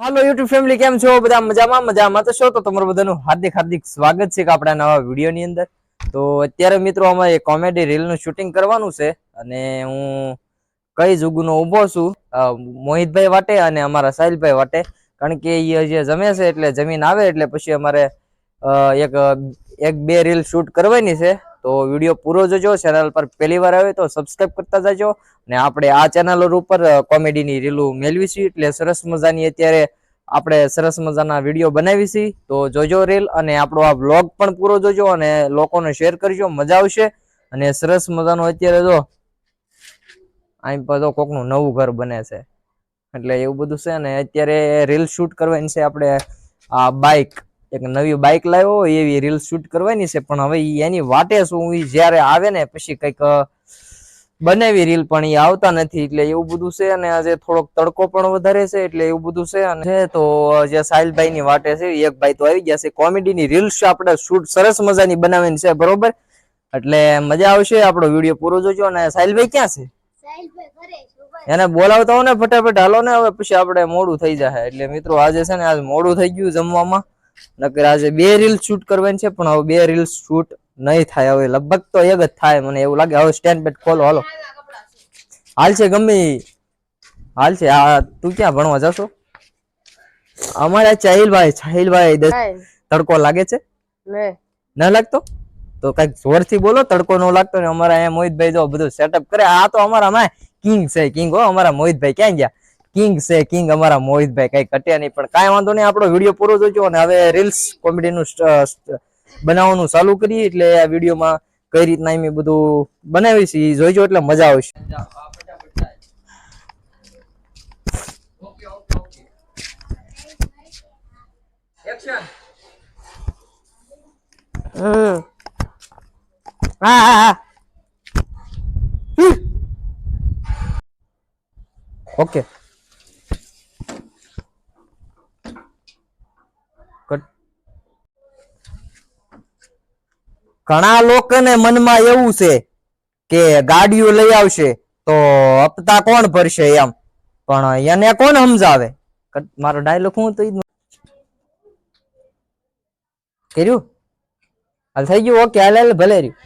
હાલો YouTube family કેમ છો? બધા મજામાં? મજામાં તો છો? તો તમારું બધાનું હાર્દિક હાર્દિક સ્વાગત છે કે આપણા નવા વીડિયો ની અંદર. તો અત્યારે મિત્રો અમારે કોમેડી રીલનું શૂટિંગ કરવાનું છે અને હું કઈ જુગનો ઊભો છું મોહિતભાઈ વાટે અને અમારા સાહિલભાઈ વાટે. કારણ કે એ જે જમે છે એટલે જમીન આવે એટલે પછી અમારે એક એક બે રીલ શૂટ કરવાની છે. તો વીડિયો પૂરો જોજો ચેનલ પર પહેલી વાર આવે તો સબસ્ક્રાઇબ કરતા જજો. અને આપણે આ ચેનલ ઉપર કોમેડીની રીલું મેળવીશું એટલે સરસ મજાની અત્યારે આપણે સરસ મજાના વીડિયો બનાવીશું. તો જોજો રીલ અને આપણો આ બ્લોગ પણ પૂરો જોજો અને લોકોને શેર કરજો, મજા આવશે. અને સરસ મજાનો અત્યારે જો અહીં પર તો કોકનું નવું ઘર બને છે. એટલે એવું બધું છે અને અત્યારે રીલ શૂટ કરવાની છે આપણે આ બાઇક એક નવી બાઇક લાવ્યો એવી રીલ શૂટ કરવાની છે પણ હવે એની વાટે શું ઈ જ્યારે આવે ને પછી કંઈક બને બનાવી રીલ પણ એ આવતા નથી એટલે એવું બધું છે અને આજે થોડોક તડકો પણ વધારે છે એટલે એવું બધું છે અને તો જે સાહિલભાઈ ની વાટે છે એક ભાઈ તો આવી ગયા છે કોમેડી ની રીલ્સ આપણે શૂટ સરસ મજાની બનાવવાની છે બરોબર? એટલે મજા આવશે આપણો વીડિયો પૂરો જોજો અને સાહિલભાઈ ક્યાં છે. એને બોલાવતા હો ને ફટાફટ હાલો ને હવે પછી આપણે મોડું થઈ જાય એટલે મિત્રો આજે છે ને આજ મોડું થઈ ગયું જમવામાં. નકર આજે બે રીલ શૂટ કરવાની છે પણ હવે બે રીલ શૂટ નહીં થાય. હવે લગભગ તો એક જ થાય મને એવું લાગે. હવે સ્ટેન્ડ બેટ ખોલો હાલો. હાલ છે ગમે હાલ છે. આ તું ક્યાં ભણવા જશો? અમારા ચાહિલભાઈ ચાહિલભાઈ તડકો લાગે છે. ના લાગતો? તો કંઈક જોરથી બોલો તડકો નો લાગતો ને અમારા અહીંયા મોહિતભાઈ જો બધું સેટઅપ કરે. આ તો અમારા માં કિંગ છે કિંગ હો. અમારા મોહિતભાઈ ક્યાં ગયા? કિંગ છે કિંગ અમારા મોહિતભાઈ કઈ કટ્યા નહીં પણ કાંઈ વાંધો નહીં આપણો વીડિયો પૂરો જોજો અને હવે રીલ્સ કોમેડીનું બનાવવાનું ચાલુ કરીએ એટલે આ વિડીયોમાં કઈ રીતના એમ બધું બનાવી છે જોઈજો એટલે મજા આવશે. હમ. હા હા હા. ઓકે. ઘણા લોકોને મનમાં એવું છે કે ગાડીઓ લઈ આવશે તો હપ્તા કોણ ભરશે એમ પણ એને કોણ સમજાવે મારો ડાયલોગ હું તો કર્યું હાલ થઈ ગયું ઓકે હાલ હાલ ભલે રહ્યું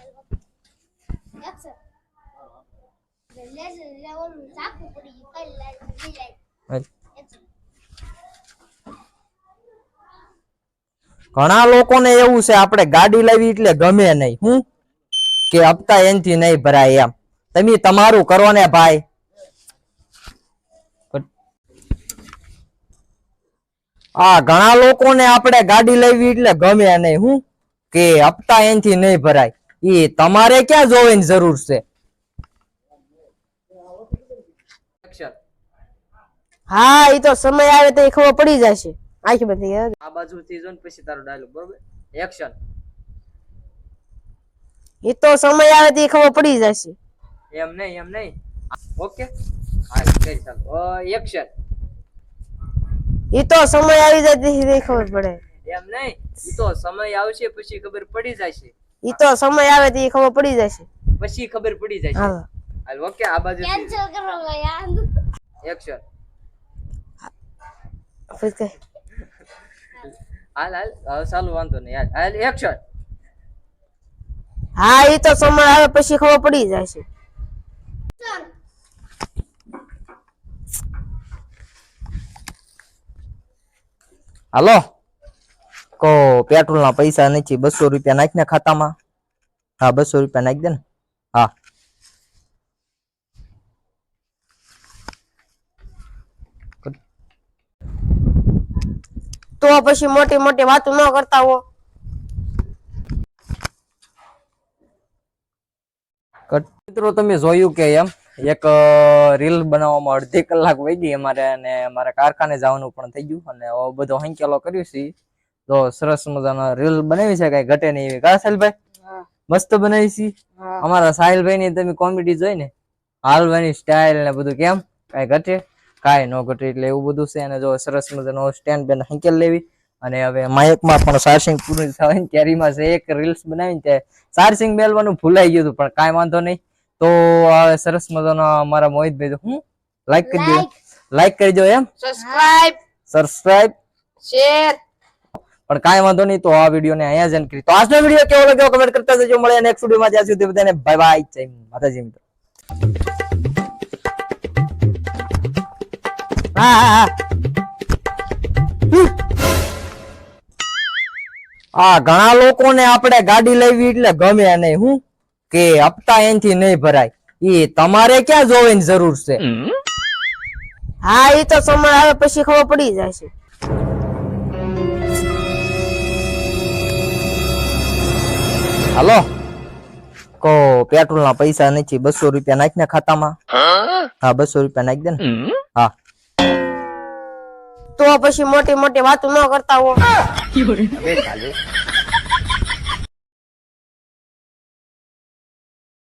Action. લેઝર લે ઓલું ચાકુ પડી ગયું, કઈ લાઈટ બી લાઈટ. હાલ. Action. ઘણા લોકોને એવું છે આપણે ગાડી લાવી એટલે ગમે નહીં. હું? કે હપ્તા એનથી નહીં ભરાય એમ. તમે તમારું કરો ને ભાઈ. આ ઘણા લોકોને આપણે ગાડી લેવી એટલે ગમે નહીં. હું? કે હપ્તા એનથી નહીં ભરાય. એ તમારે ક્યાં જોવાની જરૂર છે? હા એ તો સમય આવે તો એ ખબર પડી જશે. આખી બધી આ બાજુથી જો પછી તારો ડાયલોગ બરોબર? એક્શન એ તો સમય આવે તે ખબર પડી જશે. એમ નહીં એમ નહીં. ઓકે હા કરી ચાલો. એક્શન એ તો સમય આવી જાય તે ખબર પડે. એમ નહીં. ઈ તો સમય આવશે પછી ખબર પડી જશે. એ તો સમય આવે તે એ ખબર પડી જશે. પછી ખબર પડી જશે. હા. હાલ ઓકે આ બાજુ કેન્સલ કરો યાર. એક્શન પછી હાલ હાલ ચાલુ વાંધો નહીં હાલ હાલ એક્શન હા એ તો સમય આવે પછી ખબર પડી જાય છે. હાલો? કો પેટ્રોલ ના પૈસા નથી બસો રૂપિયા નાખ ને ખાતામાં? હા બસો રૂપિયા નાખી દે ને. હા. તો પછી મોટી મોટી વાતો ન કરતા હો. મિત્રો તમે જોયું કે એમ એક રીલ બનાવવામાં અડધી કલાક વહી ગઈ અમારે અને મારે કારખાને જવાનું પણ થઈ ગયું અને બધો હંકેલો કર્યું છે. તો સરસ મજાનો રીલ બનાવી છે કઈ ઘટે નહીં એવી. કા સાહિલભાઈ? મસ્ત બનાવી છે? અમારા સાહિલભાઈ ની તમે કોમેડી જોઈ ને? હાલવાની સ્ટાઇલ ને બધું કેમ? કઈ ઘટે? કાંઈ ન ઘટે એટલે એવું બધું છે. અને જો સરસ મજાનો સ્ટેન્ડ બેન હંકેલ લેવી. અને હવે માયકમાં પણ ચાર્જિંગ પૂરું થાય કેરીમાં છે એક રીલ્સ બનાવીને તે ચાર્જિંગ મેળવાનું ભૂલાઈ ગયું હતું પણ કાંઈ વાંધો નહીં. તો હવે સરસ મજાનો અમારા મોહિતભાઈ હું? લાઈક કરી દો. લાઈક કરી દો એમ? સબસ્ક્રાઇબ સબસ્ક્રાઇબ શેર પણ કાંઈ વાંધો નહીં તો આ વીડિયો ને અહીંયા જ end કરી તો આજનો વીડિયો કેવો લાગ્યો? કમેન્ટ કરતા જજો. મળે નેક્સ્ટ વિડીયોમાં જ્યાં સુધી બધાને બાય બાય જય માતાજી મિત્રો. હા આ ઘણા લોકોને આપણે ગાડી લેવી એટલે ગમે નહીં હું કે હપ્તા એનથી નહીં ભરાય. એ તમારે ક્યાં જોવાની જરૂર છે? હા એ તો સમય આવે પછી ખબર પડી જશે હાલો. કો પેટ્રોલ ના પૈસા નથી બસો રૂપિયા નાખ ને ખાતામાં. હા? બસો રૂપિયા નાખી દે ને. હા. તો પછી મોટી મોટી વાતો ન કરતા હો.